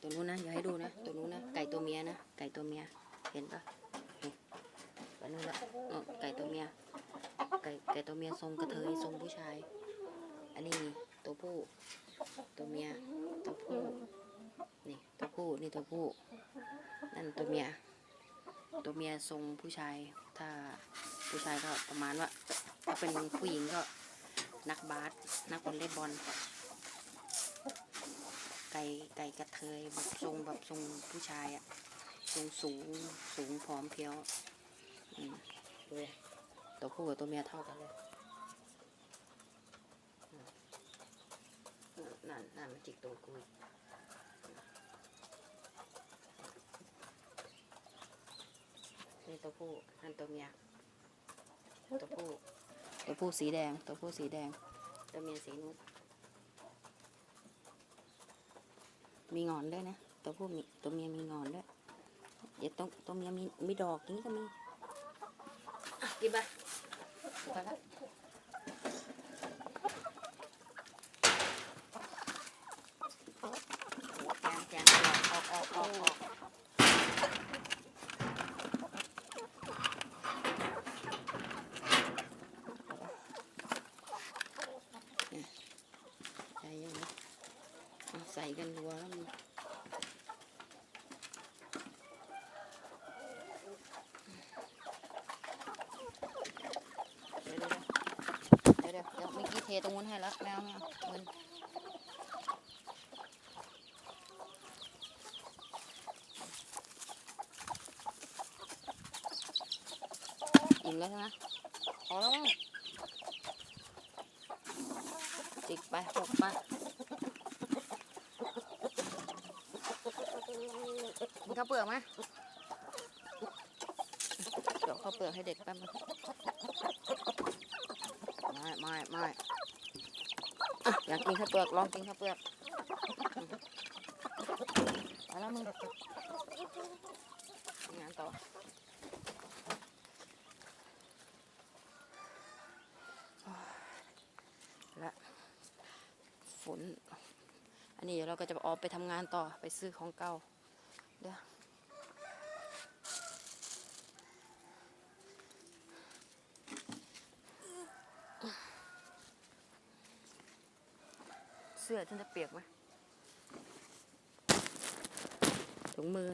ตัวนู้นนะอย่าให้ดูนะ ตัวนู้นนะ ไก่ตัวเมียนะ ไก่ตัวเมีย เห็นปะนี่ตัวนู้นละเออไก่ตัวเมีย ไก่ไก่ตัวเมียทรงกระเทยทรงผู้ชาย อันนี้ตัวผู้ ตัวเมีย ตัวผู้ นี่ตัวผู้ นี่ตัวผู้ นั่นตัวเมีย ตัวเมียทรงผู้ชาย ถ้าผู้ชายก็ประมาณว่า ถ้าเป็นผู้หญิงก็นักบาส นักวอลเลย์บอล ไก่ไก่กระเทยแบบทรงแบบทรงผู้ชายอะทรงสูงสูงผอมเพรียวอืมดูดิตัวผู้กับตัวเมียเท่ากันเลยอืมนั่นนั่นมันจิกตัวกูอีกนี่ตัวผู้นั่นตัวเมียตัวผู้ตัวผู้สีแดงตัวผู้สีแดงตัวเมียสีนู้น มีงอนด้วยนะ ตัวผู้มีตัวเมียมีงอนด้วยเดี๋ยวตัวตัวเมียมีมีดอกนี้ก็มีกินไปไปละแกงแกงออกออกออกออก ใส่ยังไงเอาใส่กันรัวแล้วมันเดี๋ยวเดี๋ยวเดี๋ยวเดี๋ยวเมื่อกี้เทตรงนู้นให้แล้วแมวแมวเงินอิ่มแล้วใช่ไหมพอแล้วมั้งจิกไปหกไป มีข้าวเปลือกไหมเดี๋ยวข้าวเปลือกให้เด็กแป๊บนึงไม่ไม่ไม่อยากกินข้าวเปลือกลองกินข้าวเปลือกอืมไปแล้วมึงงานต่อโอ้ยและฝน อันนี้เดี๋ยวเราก็จะออกไปทำงานต่อไปซื้อของเก่า เดี๋ยวเสื้อฉันจะเปียกไหมถุงมือ